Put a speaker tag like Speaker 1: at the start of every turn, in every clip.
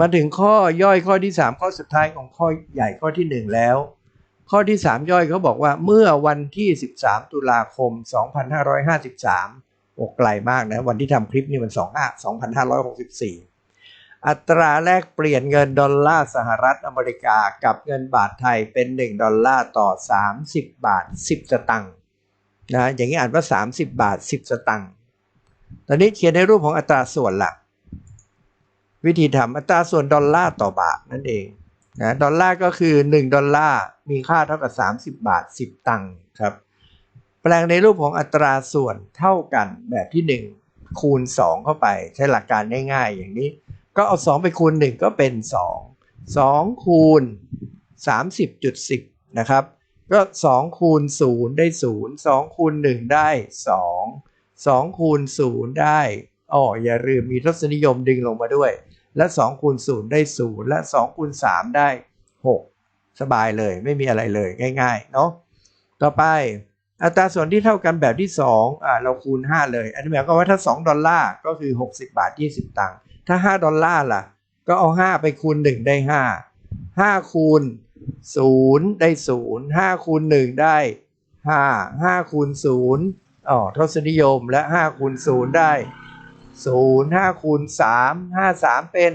Speaker 1: มาถึงข้อย่อยข้อที่ 3 ข้อสุดท้ายของข้อใหญ่ข้อที่ 1 แล้ว ข้อที่ 3 ย่อยเขาบอกว่าเมื่อวันที่ 13 ตุลาคม 2553โอ้ไกลมากนะ วันที่ทำคลิปนี่มัน25 2564 อัตราแลกเปลี่ยนเงินดอลลาร์สหรัฐอเมริกากับเงินบาทไทยเป็น 1 ดอลลาร์ต่อ 30 บาท 10 สตังค์นะอย่างนี้อ่านว่า 30 บาท 10 สตังค์ตอนนี้เขียนในรูปของอัตราส่วนละ วิธีทำอัตราส่วนดอลลาร์ต่อบาทนั่นเองนะดอลลาร์ก็คือ 1 ดอลลาร์มีค่าเท่ากับ 30 บาท 10 ตังค์ครับ แปลงในรูปของอัตราส่วนเท่ากันแบบที่ 1 คูณ 2 เข้าไป ใช้หลักการง่ายๆ อย่างนี้ ก็เอา 2 ไปคูณ 1 ก็เป็น 2 2 คูณ 30.10 นะครับ ก็ 2 คูณ 0 ได้ 0 2 คูณ 1 ได้ 2 2 คูณ 0 ได้อ๋ออย่าลืมมีทศนิยมดึงลงมาด้วย และ2คูณ0ได้ 0 และ2คูณ3ได้ 6 สบายเลยไม่มีอะไรเลยง่ายๆเนาะต่อไปอัตราส่วนที่เท่ากันแบบที่2อ่าเราคูณ 5 เลย อันนี้หมายความว่าถ้า 2 ดอลลาร์ก็คือ 60 บาท 20 ตังค์ถ้า 5 ดอลลาร์ล่ะ ก็เอา 5 ไปคูณ 1 ได้ 5 5 คูณ 0 ได้ 0 5 คูณ 1 ได้ 5 5 คูณ 0อ๋อทศนิยมและ 5 คูณ 0 ได้ 0 5คูณ3 5 3 เป็น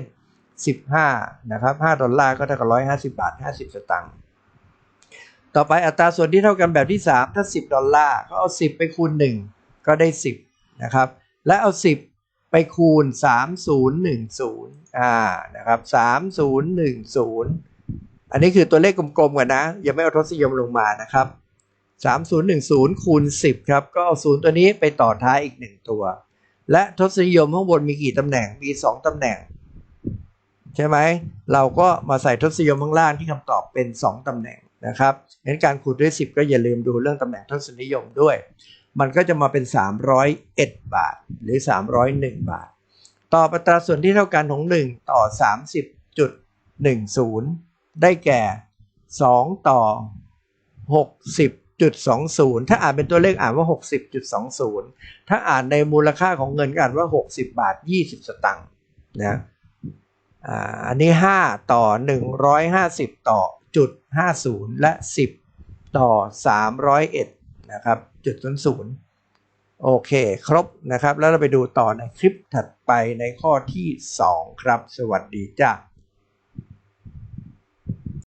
Speaker 1: 15 นะครับ 5 ดอลลาร์ก็เท่ากับ 150 บาท 50 สตางค์ ต่อไปอัตราส่วนที่เท่ากันแบบที่ 3 ถ้า 10 ดอลลาร์ก็เอา 10 ไปคูณ 1 ก็ได้ 10 นะครับ และเอา 10 ไปคูณ 3010 อ่า นะครับ 3010 อันนี้คือตัวเลขกลมๆกันนะ ยังไม่เอาทศนิยมลงมานะครับ 3010 คูณ 10 ครับ ก็เอา 0 ตัวนี้ไปต่อท้ายอีก 1 ตัว และทศนิยมข้างบนมีกี่ตำแหน่ง มี2ตำแหน่ง ใช่ไหม เราก็มาใส่ทศนิยมข้างล่างที่คำตอบเป็น 2ตำแหน่งนะครับงั้นการคูณด้วย 10 ก็อย่าลืมดูเรื่องตำแหน่งทศนิยมด้วย มันก็จะมาเป็น 301 บาท หรือ 301 บาท ต่ออัตราส่วนที่เท่ากันของ 1 ต่อ 30.10 ได้แก่ 2 ต่อ 60.20 ถ้าอ่านเป็นตัวเลขอ่านว่า 60.20 ถ้าอ่านในมูลค่าของเงินก็อ่านว่า 60 บาท 20 สตังค์นะอันนี้ 5 ต่อ 150 ต่อจุด50 และ 10 ต่อ 301 นะครับจุด00โอเค ครบนะครับ แล้วเราไปดูต่อในคลิปถัดไปในข้อที่ 2 ครับ สวัสดีจ้า